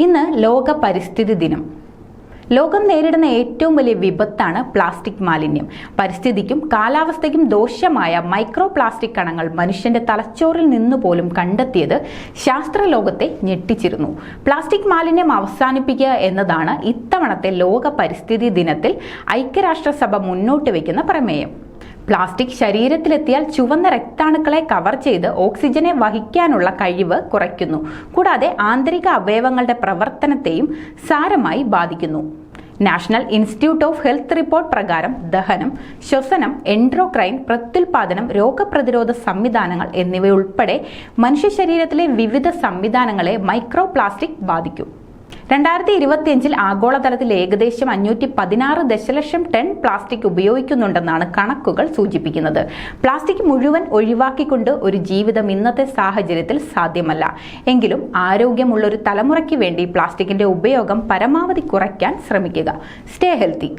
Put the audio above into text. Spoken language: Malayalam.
ഇന്ന് ലോക പരിസ്ഥിതി ദിനം. ലോകം നേരിടുന്ന ഏറ്റവും വലിയ വിപത്താണ് പ്ലാസ്റ്റിക് മാലിന്യം. പരിസ്ഥിതിക്കും കാലാവസ്ഥയ്ക്കും ദോഷമായ മൈക്രോ പ്ലാസ്റ്റിക് കണങ്ങൾ മനുഷ്യന്റെ തലച്ചോറിൽ നിന്ന് പോലും കണ്ടെത്തിയത് ശാസ്ത്രലോകത്തെ ഞെട്ടിച്ചിരുന്നു. പ്ലാസ്റ്റിക് മാലിന്യം അവസാനിപ്പിക്കുക എന്നതാണ് ഇത്തവണത്തെ ലോക പരിസ്ഥിതി ദിനത്തിൽ ഐക്യരാഷ്ട്രസഭ മുന്നോട്ട് വയ്ക്കുന്ന പ്രമേയം. പ്ലാസ്റ്റിക് ശരീരത്തിലെത്തിയാൽ ചുവന്ന രക്താണുക്കളെ കവർ ചെയ്ത് ഓക്സിജനെ വഹിക്കാനുള്ള കഴിവ് കുറയ്ക്കുന്നു. കൂടാതെ ആന്തരിക അവയവങ്ങളുടെ പ്രവർത്തനത്തെയും സാരമായി ബാധിക്കുന്നു. National institute of health report പ്രകാരം ദഹനം ശ്വസനം എൻഡ്രോക്രൈൻ പ്രത്യുൽപാദനം രോഗപ്രതിരോധ സംവിധാനങ്ങൾ എന്നിവയുൾപ്പെടെ മനുഷ്യ ശരീരത്തിലെ വിവിധ സംവിധാനങ്ങളെ മൈക്രോ പ്ലാസ്റ്റിക് ബാധിക്കും. രണ്ടായിരത്തി ഇരുപത്തിയഞ്ചിൽ ആഗോളതലത്തിൽ ഏകദേശം അഞ്ഞൂറ്റി പതിനാറ് ദശലക്ഷം ടൺ പ്ലാസ്റ്റിക് ഉപയോഗിക്കുന്നുണ്ടെന്നാണ് കണക്കുകൾ സൂചിപ്പിക്കുന്നത്. പ്ലാസ്റ്റിക് മുഴുവൻ ഒഴിവാക്കിക്കൊണ്ട് ഒരു ജീവിതം ഇന്നത്തെ സാഹചര്യത്തിൽ സാധ്യമല്ല. എങ്കിലും ആരോഗ്യമുള്ള ഒരു തലമുറയ്ക്ക് വേണ്ടി പ്ലാസ്റ്റിക്കിന്റെ ഉപയോഗം പരമാവധി കുറയ്ക്കാൻ ശ്രമിക്കുക. Stay healthy.